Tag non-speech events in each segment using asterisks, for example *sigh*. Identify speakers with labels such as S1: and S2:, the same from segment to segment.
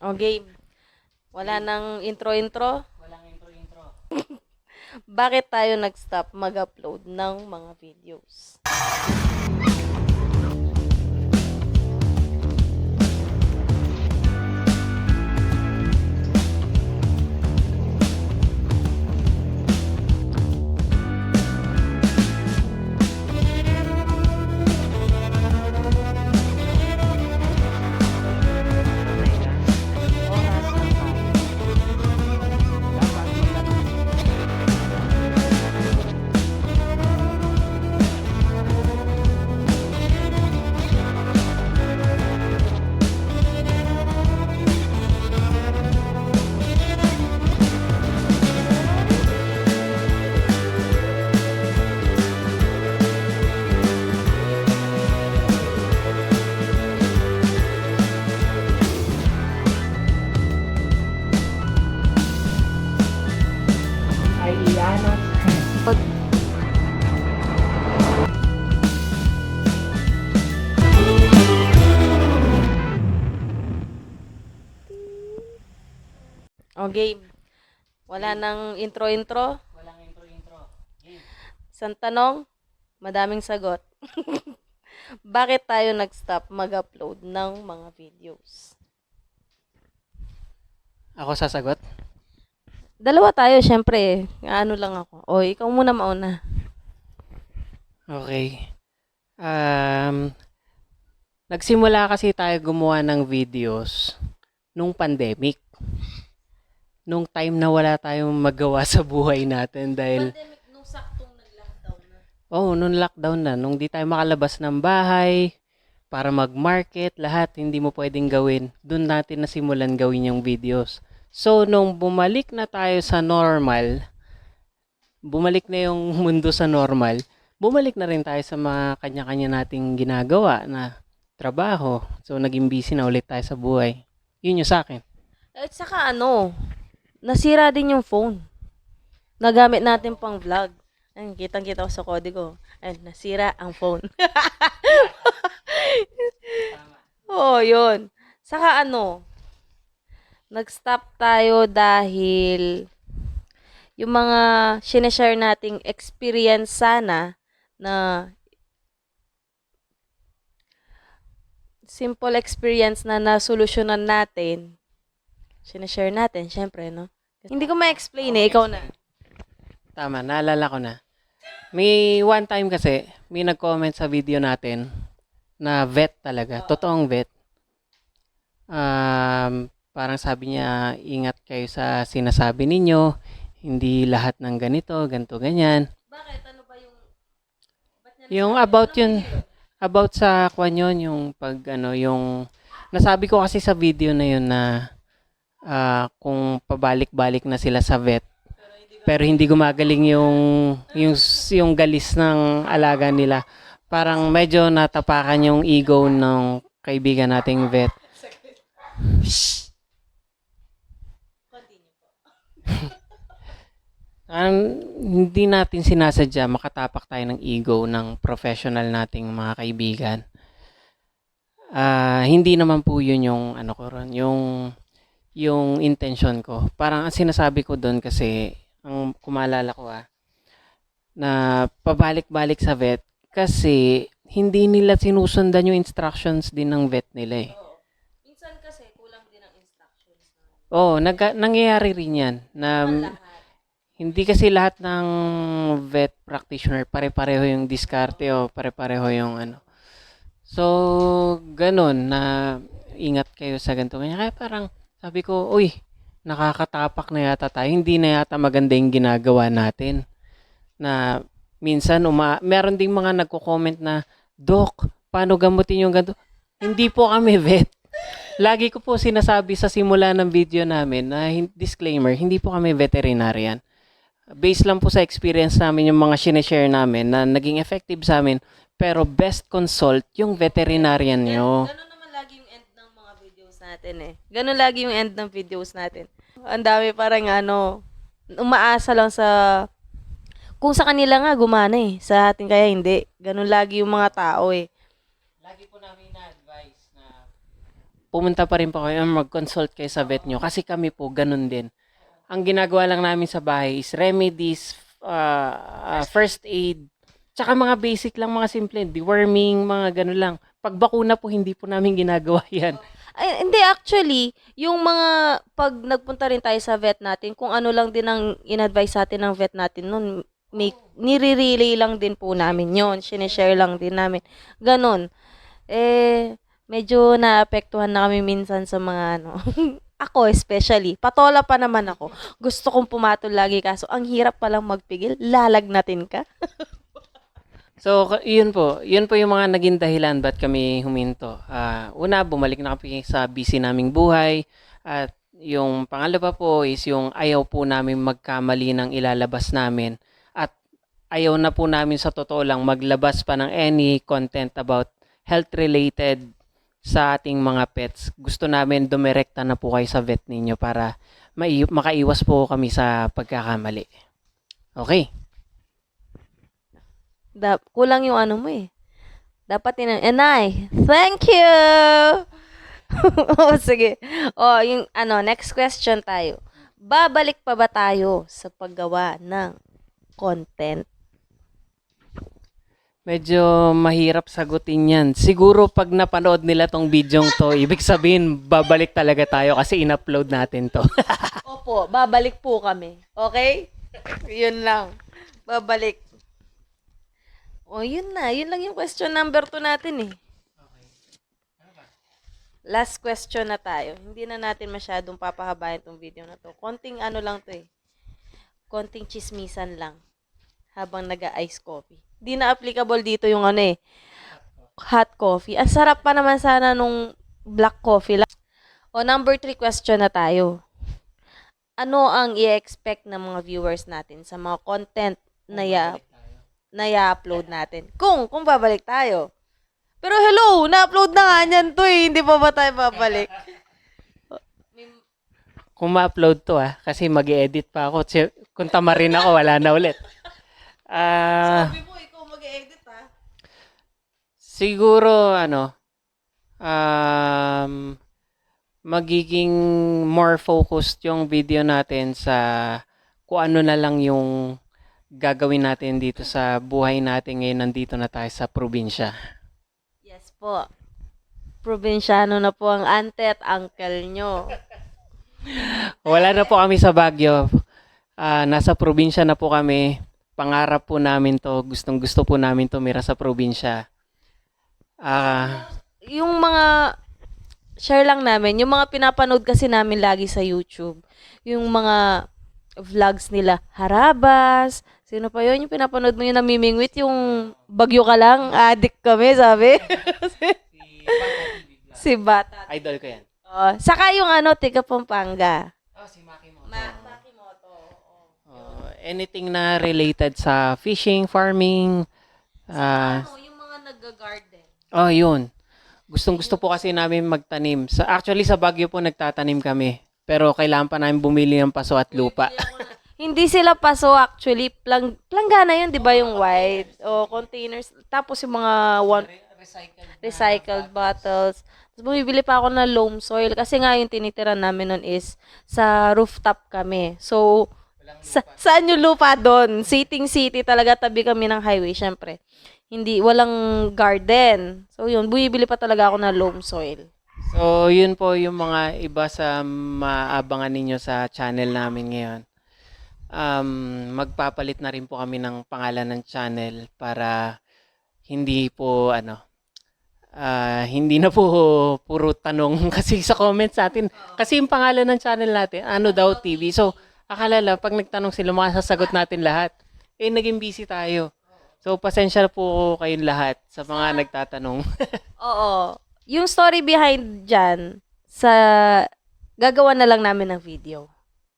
S1: O game. Wala nang intro-intro.
S2: Walang intro-intro. *laughs*
S1: Bakit tayo nag-stop mag-upload ng mga videos? O game. Wala nang intro-intro.
S2: Walang intro-intro. Game.
S1: Isang tanong, madaming sagot. *laughs* Bakit tayo nag-stop mag-upload ng mga videos?
S2: Ako sasagot?
S1: Dalawa tayo, syempre. Ano lang ako. O, ikaw muna mauna.
S2: Okay. Um, nagsimula kasi tayo gumawa ng videos nung pandemic. Nung time na wala tayong magawa sa buhay natin dahil
S1: Pandemic nung saktong nag-lockdown na.
S2: Oh, nung lockdown na, nung di tayo makalabas ng bahay, para mag-market, lahat hindi mo pwedeng gawin. Doon natin nasimulan gawin yung videos. So, nung bumalik na tayo sa normal, bumalik na yung *laughs* mundo sa normal, bumalik na rin tayo sa mga kanya-kanya nating ginagawa na trabaho. So, naging busy na ulit tayo sa buhay. Yun yung sa akin.
S1: At saka ano, nasira din yung phone. Nagamit natin pang vlog. Ayun, kitang-kita ko sa kodigo. Ayun, nasira ang phone. *laughs* Oo, yun. Saka ano, nag-stop tayo dahil yung mga sineshare nating experience sana na simple experience na nasolusyonan natin, sineshare natin, syempre, no? Hindi ko ma-explain eh, ikaw na.
S2: Tama, naalala ko na. May one time kasi, may nag-comment sa video natin na vet talaga, totoong vet. Um, parang sabi niya, ingat kayo sa sinasabi ninyo, hindi lahat ng ganito, ganito, ganyan.
S1: Bakit? Ano ba yung... ba't niya
S2: Yung
S1: nasabi?
S2: about
S1: Anong
S2: yun,
S1: video?
S2: about sa kwan yun, yung pag ano, yung, nasabi ko kasi sa video na yun na ah, kung pabalik-balik na sila sa vet, pero hindi gumagaling yung yung yung galis ng alaga nila. Parang medyo natapakan yung ego ng kaibigan nating vet. Ang hindi natin sinasadya makatapak tayo ng ego ng professional nating mga kaibigan. Ah, hindi naman po 'yun yung ano ko yung yung intention ko. Parang ang sinasabi ko doon kasi ang kumalala ko ah na pabalik-balik sa vet kasi hindi nila sinusundan yung instructions din ng vet nila eh.
S1: Minsan kasi kulang din ang instructions.
S2: Oo, nag- nangyayari rin yan na. Hindi kasi lahat ng vet practitioner pare-pareho yung diskarte o pare-pareho yung ano. So, ganun na ingat kayo sa ganito. Kaya parang sabi ko, uy, nakakatapak na yata tayo. Hindi na yata maganda yung ginagawa natin. Na minsan, uma meron ding mga nagko-comment na, Dok, paano gamutin yung ganito? Hindi po kami vet. Lagi ko po sinasabi sa simula ng video namin na disclaimer, hindi po kami veterinarian based lang po sa experience namin yung mga sineshare namin na naging effective sa amin, pero best consult yung veterinarian nyo.
S1: Ganun naman lagi yung end ng mga videos natin eh. Ganun lagi yung end ng videos natin. Ang dami parang ano, umaasa lang sa kung sa kanila nga gumana eh, sa atin kaya hindi. Ganun lagi yung mga tao eh.
S2: Lagi po namin na-advise na pumunta pa rin po kayo, mag-consult kayo sa vet nyo. Kasi kami po, ganun din. Ang ginagawa lang namin sa bahay is remedies, uh, uh, first aid, tsaka mga basic lang, mga simple, deworming, mga ganun lang. Pag bakuna po, hindi po namin ginagawa *laughs* yan.
S1: Ay, hindi, actually, yung mga, pag nagpunta rin tayo sa vet natin, kung ano lang din ang in-advise sa atin ng vet natin nun, may, nire-relay lang din po namin yon Sinishare lang din namin. Ganon. Eh, medyo naapektuhan na kami minsan sa mga ano. *laughs* ako especially. Patola pa naman ako. Gusto kong pumatol lagi kaso ang hirap palang magpigil. Lalagnatin ka. *laughs*
S2: So, yun po. Yun po yung mga naging dahilan ba't kami huminto. Ah, una, bumalik na kami sa busy naming buhay. At yung pangalawa po is yung ayaw po namin magkamali ng ilalabas namin. At ayaw na po namin sa totoo lang maglabas pa ng any content about health-related sa ating mga pets. Gusto namin dumirekta na po kayo sa vet ninyo para makaiwas po kami sa pagkakamali. Okay.
S1: Da- kulang yung ano mo eh. Dapat yun, Enay, thank you! *laughs* oh, sige. Oh, yung ano, next question tayo. Babalik pa ba tayo sa paggawa ng content?
S2: Medyo mahirap sagutin yan. Siguro pag napanood nila tong video to, ibig sabihin babalik talaga tayo kasi in-upload natin to. *laughs*
S1: Opo, babalik po kami. Okay? Yun lang. Babalik. Oh, yun na. Yun lang yung question number 2 natin eh. Last question na tayo. Hindi na natin masyadong papahabayan tong video na to. Konting ano lang to eh. Konting chismisan lang. Habang nag-ice coffee. Hindi na applicable dito yung ano eh. Hot coffee. Ang sarap pa naman sana nung black coffee lang. O, number 3 question na tayo ano ang i-expect ng mga viewers natin sa mga content na ya na i-upload natin. Kung, kung babalik tayo. Pero hello, na-upload na nga niyan to eh. Hindi pa ba tayo babalik?
S2: Kung ma-upload to ah, kasi mag edit pa ako. Tsi- Kung tama rin ako, wala na ulit. Ah,
S1: mo, ikaw mag-edit ha.
S2: siguro ano, um, magiging more focused yung video natin sa kung ano na lang yung gagawin natin dito sa buhay natin ngayon nandito na tayo sa probinsya.
S1: Yes po. Probinsyano na po ang ante at uncle nyo.
S2: Wala na po kami sa Baguio. Ah, nasa probinsya na po kami. Pangarap po namin to. Gustong gusto po namin tumira sa probinsya. Ah,
S1: Yung mga share lang namin, yung mga pinapanood kasi namin lagi sa YouTube, yung mga vlogs nila, Harabas, sino pa yun, yung pinapanood mo yung namimingwit, yung bagyo ka lang, addict kami, sabi. *laughs* si Bata.
S2: idol ko yan.
S1: Oh, saka yung ano, Tiga Pampanga.
S2: Oh, si Makimoto.
S1: Makimoto.
S2: Oh, anything na related sa fishing, farming. ah,
S1: ano, yung mga nag-garden.
S2: oh, yun. Gustong gusto po kasi namin magtanim. Sa, actually, sa Baguio po nagtatanim kami. Pero kailangan pa namin bumili ng paso at lupa.
S1: Hindi sila paso actually, plang, planggana yun, di ba yung white? O containers. Tapos yung mga one, recycled bottles. Tapos bumibili pa ako ng loam soil kasi nga yung tinitira namin nun is sa rooftop kami. So, sa, saan yung lupa doon? Sitting city talaga, tabi kami ng highway, syempre. Hindi, walang garden. So, yun, bumibili pa talaga ako ng loam soil.
S2: So, yun po yung mga iba sa maabangan ninyo sa channel namin ngayon. Um, magpapalit na rin po kami ng pangalan ng channel para hindi po ano ah, hindi na po puro tanong *laughs* kasi sa comments natin. Kasi yung pangalan ng channel natin ano daw TV so akala lang pag nagtanong sila masasagot natin lahat. Eh naging busy tayo. So pasensya po kayong lahat sa mga nagtatanong. *laughs*
S1: Oo. Yung story behind dyan, sa gagawa na lang namin ng video.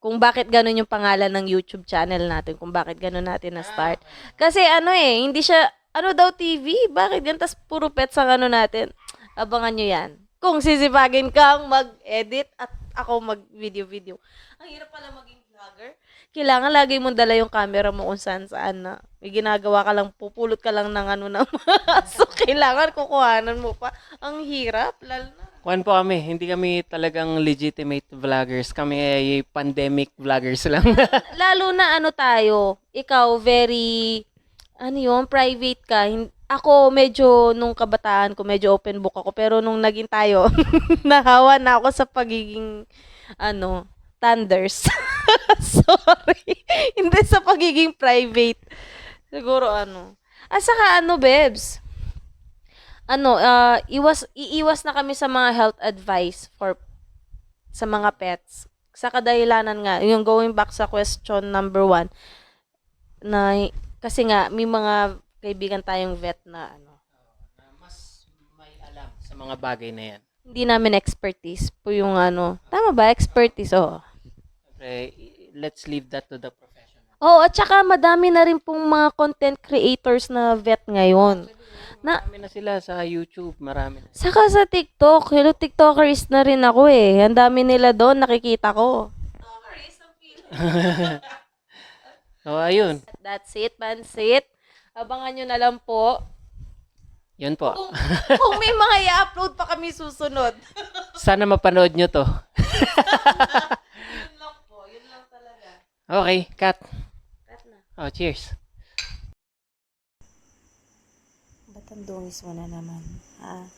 S1: Kung bakit ganun yung pangalan ng YouTube channel natin, kung bakit ganun natin na-start. Kasi ano eh, hindi siya, ano daw TV? Bakit yan? Tapos puro pets ang ano natin. Abangan nyo yan. Kung sisipagin kang mag-edit at ako mag-video-video. Ang hirap pala maging vlogger. Kailangan lagi mong dala yung camera mo kung saan saan na. May ginagawa ka lang, pupulot ka lang ng ano na *laughs* so kailangan kukuhanan mo pa. Ang hirap, lalo na.
S2: Kuan po kami, hindi kami talagang legitimate vloggers. Kami ay pandemic vloggers lang. *laughs*
S1: Lalo na ano tayo, ikaw very, ano yun, private ka. Ako medyo, nung kabataan ko, medyo open book ako. Pero nung naging tayo, *laughs* nahawa na ako sa pagiging, ano, thunders. *laughs* Sorry. Hindi sa pagiging private. Siguro ano. At saka ano, Bebs? Ano, ah, iwas, iiwas na kami sa mga health advice for sa mga pets. Sa kadahilanan nga, yung going back sa question number one, na kasi nga, may mga kaibigan tayong vet na ano,
S2: Mas may alam sa mga bagay na yan.
S1: hindi namin expertise po yung ano, tama ba? Expertise, oo.
S2: Siyempre, let's leave that to the professional.
S1: Oo, at saka madami na rin pong mga content creators na vet ngayon. Na,
S2: Marami na sila sa YouTube, marami na.
S1: saka sa TikTok, hello TikTokers na rin ako eh. Ang dami nila doon, nakikita ko.
S2: So, *laughs* ayun.
S1: That's it, Pansit. Abangan nyo na lang po.
S2: Yun po.
S1: Kung, kung may mga i-upload pa kami susunod. *laughs*
S2: Sana mapanood nyo to. *laughs*
S1: yun lang po, yun lang talaga.
S2: Okay, cut.
S1: Cut na.
S2: Oh, cheers.
S1: Ba't ang dungis mo na naman? Ha?